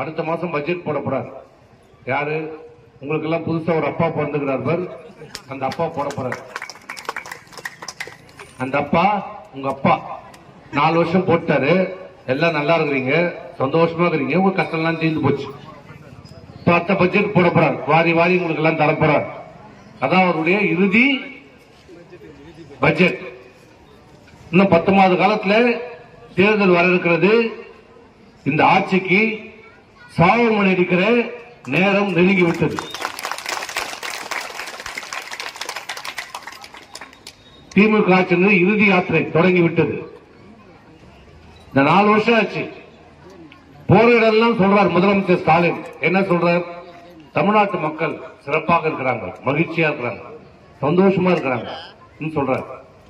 அடுத்த மாசம் பட்ஜெட் போட போறாரு யாரு? உங்களுக்கு எல்லாம் புதுசா ஒரு அப்பா பிறந்துக்கிறார் பார். அந்த அப்பா போட போறாரு அந்த அப்பா உங்க அப்பா. நாலு வருஷம் போட்டாரு எல்லாம் நல்லா இருக்கிறீங்க. சந்தோஷமா இருக்கிறீங்க. உங்க கஷ்டம் எல்லாம் தீர்ந்து போச்சு. இப்ப பட்ஜெட் போட போறார் வாரி வாரி உங்களுக்கு எல்லாம் தர அதான் அவருடைய இறுதி பட்ஜெட் இன்னும் பத்து மாத காலத்துல தேர்தல் வர இருக்கிறது. இந்த ஆட்சிக்கு சாவமணி அடிக்கிற நேரம் நெருங்கிவிட்டது. திமுக ஆட்சியிலிருந்து இறுதி யாத்திரை தொடங்கி விட்டது இந்த நாலு வருஷம் ஆச்சு. போரிடெல்லாம் சொல்றார் முதலமைச்சர் ஸ்டாலின். என்ன சொல்றார்? தமிழ்நாட்டு மக்கள் சிறப்பாக இருக்கிறாங்க மகிழ்ச்சியா இருக்கிறாங்க சந்தோஷமா இருக்கிறாங்க சொல்றாரு.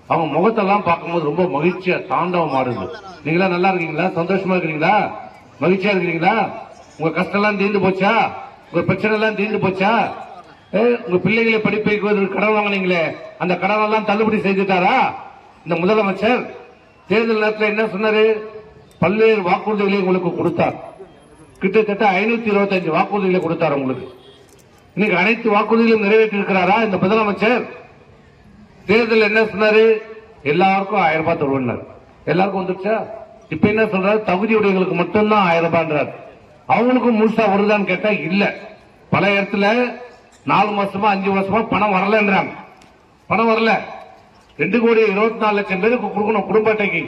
அவங்க முகத்தெல்லாம் பார்க்கும்போது ரொம்ப மகிழ்ச்சியா தாண்டவம் ஆடுது நீங்களா நல்லா இருக்கீங்களா? சந்தோஷமா இருக்கிறீங்களா? மகிழ்ச்சியா இருக்கிறீங்களா? உங்க கஷ்டம் தீர்ந்து போச்சா? உங்க பிரச்சனை எல்லாம் தீர்ந்து போச்சா? உங்க பிள்ளைகளை படிப்பு கடன் வாங்குனீங்களே அந்த கடன் எல்லாம் தள்ளுபடி செஞ்சுட்டாரா இந்த முதலமைச்சர் தேர்தல் நேரத்தில் என்ன சொன்னாரு? பல்வேறு வாக்குறுதிகளை உங்களுக்கு கொடுத்தார். கிட்டத்தட்ட ஐநூத்தி இருபத்தஞ்சு வாக்குறுதிகளை கொடுத்தார் உங்களுக்கு. இன்னைக்கு அனைத்து வாக்குறுதிகளும் நிறைவேற்றிருக்கிறாரா இந்த முதலமைச்சர்? தேர்தல் என்ன சொன்னாரு? எல்லாருக்கும் ஆயிரம் ரூபாய் தருவனார் எல்லாருக்கும் வந்துருச்சா? இப்ப என்ன சொல்றாரு? தகுதியுடையவங்களுக்கு மட்டும்தான் ஆயிரம் ரூபான்றார் அவங்களுக்கும் முழுசா வருதான்னு கேட்டா இல்ல. பல இடத்துல நாலு மாசமா அஞ்சு மாசமா பணம் வரலன்றாங்க. பணம் வரல. ரெண்டு கோடி இருபத்தி நாலு லட்சம் பேருக்கு கொடுக்கணும் குடும்ப அட்டைக்கு.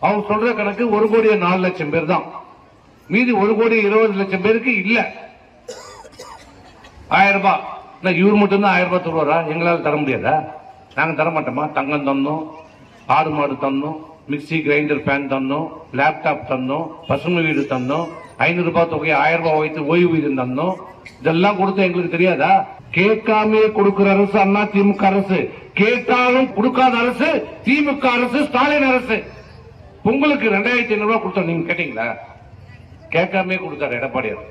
அவங்க சொல்ற கணக்கு ஒரு கோடி நாலு லட்சம் பேர் தான். மீதி ஒரு கோடி இருபது லட்சம் பேருக்கு இல்ல. ஆயிரம் ரூபாய். இவர் மட்டும்தான் ஆயிரம் ரூபாய் தருவாரா? எங்களால் தர முடியாதா? நாங்க தர மாட்டோமா தங்கம் தந்தோம் ஆடு மாடு தந்தோம். மிக்ஸி கிரைண்டர் ஃபேன் தந்தோம் லேப்டாப் தந்தோம் பசுமை வீடு தந்தோம் ஐநூறு ரூபாய் தொகையை ஆயிரம் ரூபாய் வைத்து ஓய்வு வீதம் தந்தோம். இதெல்லாம் கொடுத்து எங்களுக்கு தெரியாதா? கேட்காமே கொடுக்கிற அரசு அண்ணா திமுக அரசு. கேட்டாலும் கொடுக்காத அரசு திமுக அரசு ஸ்டாலின் அரசு. உங்களுக்கு ரெண்டாயிரத்தி ஐநூறு ரூபாய் கொடுத்தோம் நீங்க கேட்டீங்களா? கேட்காமே கொடுத்தாரு எடப்பாடியார்.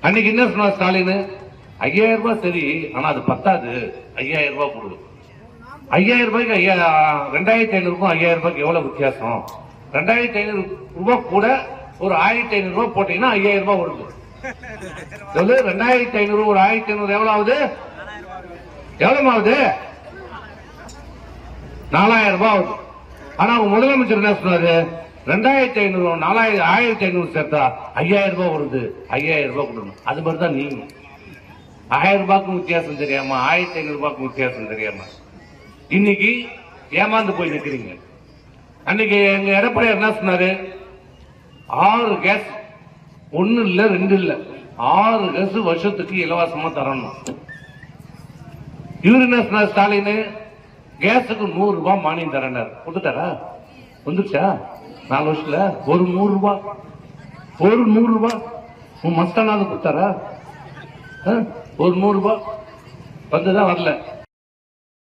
அன்னைக்கு என்ன சொன்னார் ஸ்டாலின்? ஐயாயிரம் ரூபாய் சரி ஆனா அது பத்தாது. ஐயாயிரம் ரூபாய் கொடுக்கும் ஐயாயிரம் ரூபாய்க்கு ஐயா ரெண்டாயிரத்தி ஐநூறுக்கும் ஐயாயிரம் ரூபாய்க்கு எவ்வளவு வித்தியாசம்? ரெண்டாயிரத்தி ஐநூறு ரூபாய் கூட ஒரு ஆயிரத்தி ஐநூறு ரூபாய் போட்டீங்கன்னா ஐயாயிரம் ரூபாய் வருது சொல்லு ரெண்டாயிரத்தி ஐநூறு ஒரு ஆயிரத்தி ஐநூறு எவ்வளவு ஆகுது? எவ்வளவு ஆகுது? நாலாயிரம் ரூபாய் ஆகுது. ஆனா அவங்க முதலமைச்சர் என்ன சொன்னாரு? ரெண்டாயிரத்தி ஐநூறு நாலாயிரம் ஆயிரத்தி ஐநூறு சேர்த்தா ஐயாயிரம் ரூபாய் வருது ஐயாயிரம் ரூபாய் கொடுக்கணும் அது மாதிரி தான் நீங்க ஆயிரம் ரூபாய்க்கும் வித்தியாசம் தெரியாம ஆயிரத்தி ஐநூறு ரூபாய்க்கும் வித்தியாசம் தெரியாம. இன்னைக்கு ஏமாந்து போய் நிற்கிறீங்க அன்னைக்கு எங்க எடப்பாடி என்ன சொன்னாரு? ஆறு கேஸ் ஒன்னு இல்ல ரெண்டு இல்ல. ஆறு கேஸ் வருஷத்துக்கு இலவசமா தரணும். இவரு என்ன சொன்னார் ஸ்டாலின்? கேஸுக்கு நூறு ரூபாய் மானியம் தரேன்னாரு. கொடுத்துட்டாரா? வந்துருச்சா? நாலு வருஷத்துல ஒரு நூறு ரூபாய் ஒரு நூறு ரூபாய் உன் மஸ்தானாவது கொடுத்தாரா? ஆ? ஒரு நூறு ரூபாய் வந்துதான் வரல.